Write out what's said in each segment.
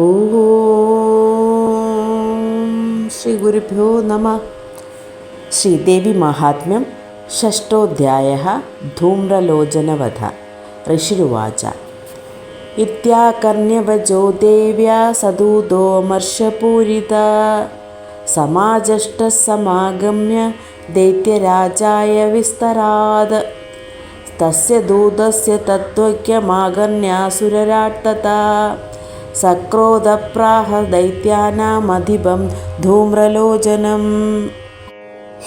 ഓം ശ്രീ ഗുരുഭ്യോ നമ. ശ്രീദേവി മാഹാത്മ്യം ഷഷ്ടോധ്യായ ധൂമ്രലോചനവധ ഋഷിരുവാച. ഇത്യാകർണ്യവജോ ദേവ്യാ സദൂതോ മർഷപൂരിത സമാജഷ്ട സമാഗമ്യ ദൈത്യരാജായ വിസ്തരാത്. തസ്യ ദൂതസ്യ തത്വജ്ഞമാകർണ്യാസുരരാട്ടത സക്രോധപ്രാഹ ദൈത്യാനാമധിപം ധൂമ്രലോചനം.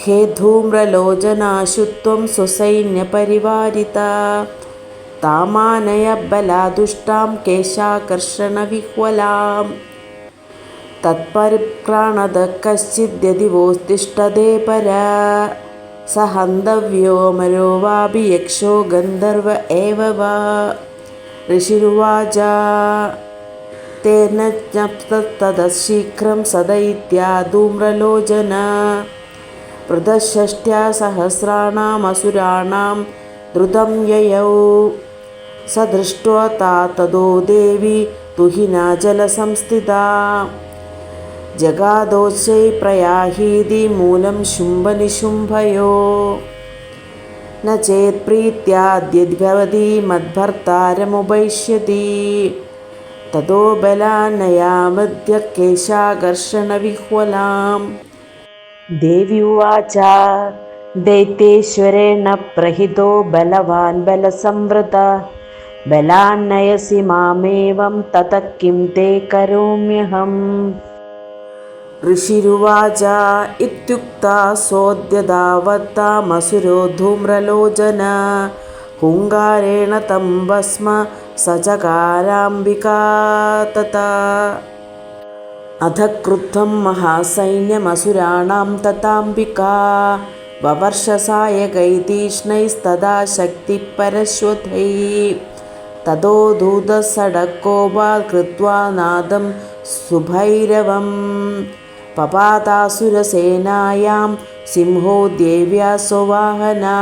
ഹേ ധൂമ്രലോചനാശുത്വം സുസൈന്യപരിവാരിത താമാനയ ബലാദുഷ്ടാം കേശാകർഷണവിഹ്വലാം. തത്പരിപ്രാണത കശ്ചിദ്യതിവോസ്തിഷ്ടതേ പര. സ ഹന്തവ്യോ മരോ വാപി യക്ഷോ ഗന്ധർവ ഏവ ഋഷിരുവാച. तेन ज्ञप्तस्ततः शीघ्रं सदैत्या धूम्रलोचना पृथषष्ट्या सहस्राणामसुराणां द्रुतं ययौ स दृष्ट्वा ता तदो देवी तुहिना जलसंस्थिता जगादोच्चै प्रयाहीति मूलं शुम्भनिशुम्भयो न चेत्प्रीत्याद्यद्भवती मद्भर्तारमुपैष्यति ततो बलान्नयामद्य केशाकर्षणविह्वलाम्। देवी उवाच दैत्येश्वरेण प्रहितो बलवान् बलसंवृत। बलान्नयसि मामेवं ततः किं ते करोम्यहम्। ऋषिरुवाच इत्युक्ता सोऽद्यदावत्तामसुरो धूम्रलोचन हुङ्गारेण तं भस्म स चकाराम्बिका तथा अथ क्रुद्धं महासैन्यमसुराणां तथाम्बिका ववर्षसायकैतीक्ष्णैस्तदा शक्तिपरश्वथैः ततो दूतसडकोपात् कृत्वा नादं सुभैरवं पपातासुरसेनायां सिंहो देव्या स्ववाहना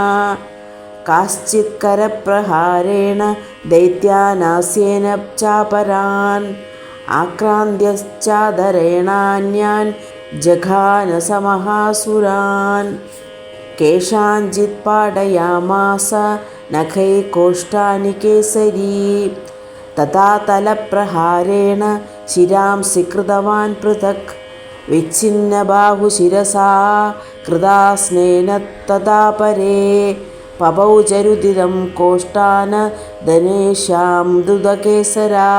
കാശ്ചിത്കരപ്രഹാരേണ ദൈത്യാനാസ്യേന ചാപരാൻ ആക്രാന്ത്യശ്ചാദരേണാന്യാൻ ജഘാനസമഹാസുരാൻ കേഷാഞ്ചിത് പാടയാമാസ നഖൈ കോഷ്ടാനി കേസരീ തഥാതലപ്രഹാരേണ ശിരാംസി കൃതവാൻ പൃഥക് വിച്ഛിന്ന ബാഹുശിരസാ കൃതാസ്നേന തഥാപരേ पपौ चरुदिरं कोष्ठान धनेशां दुदकेसरा।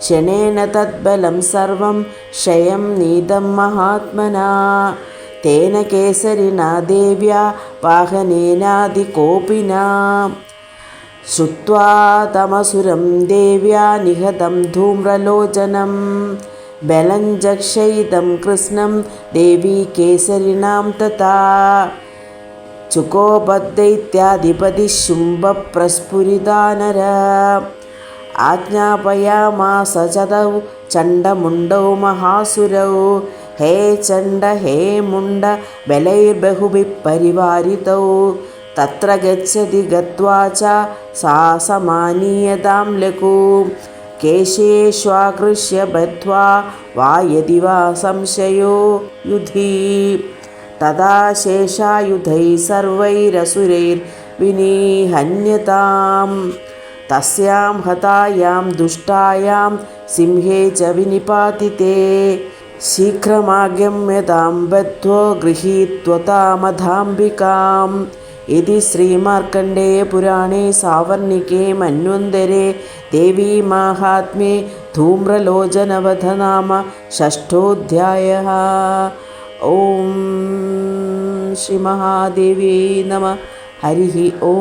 क्षणेन तद्बलं सर्वं क्षयं नीतं महात्मना। तेन केसरिणा देव्या वाहनेनादिकोपिना श्रुत्वा तमसुरं देव्या निहतं धूम्रलोचनं। बलं जक्षयितं कृष्णं देवी केसरिणां तथा ചുകോപത്യൈത്യാധിപതി ശുംഭപ്രസ്ഫുരിതാനര ആജ്ഞാപയാമാസ ചതൗ ചണ്ഡമുണ്ടൗ മഹാസുരൗ. ഹേ ചണ്ഡ ഹേ മുണ്ട ബലൈർബഹുഭി പരിവാരിതൗ തത്ര ഗച്ഛതി ഗത്വാ ച സാ സമാനീയതാം ലഘു. കേശേഷ്വാകൃഷ്യ ബദ്ധ്വാ വാ യതി വാ സംശയോ യുധി. तदा शेषायुधैः सर्वैरसुरैर्विनिहन्यताम्। तस्यां हतायां दुष्टायां सिंहे च विनिपातिते शीघ्रमागम्यतां बद्धो गृहीत्वतामधाम्बिकाम् इति श्रीमार्कण्डेयपुराणे सावर्णिके मन्वन्तरे देवीमाहात्म्ये धूम्रलोचनवध नाम षष्ठोऽध्यायः। ॐ ശ്രീമഹാദേവേ നമ ഹരി ഓ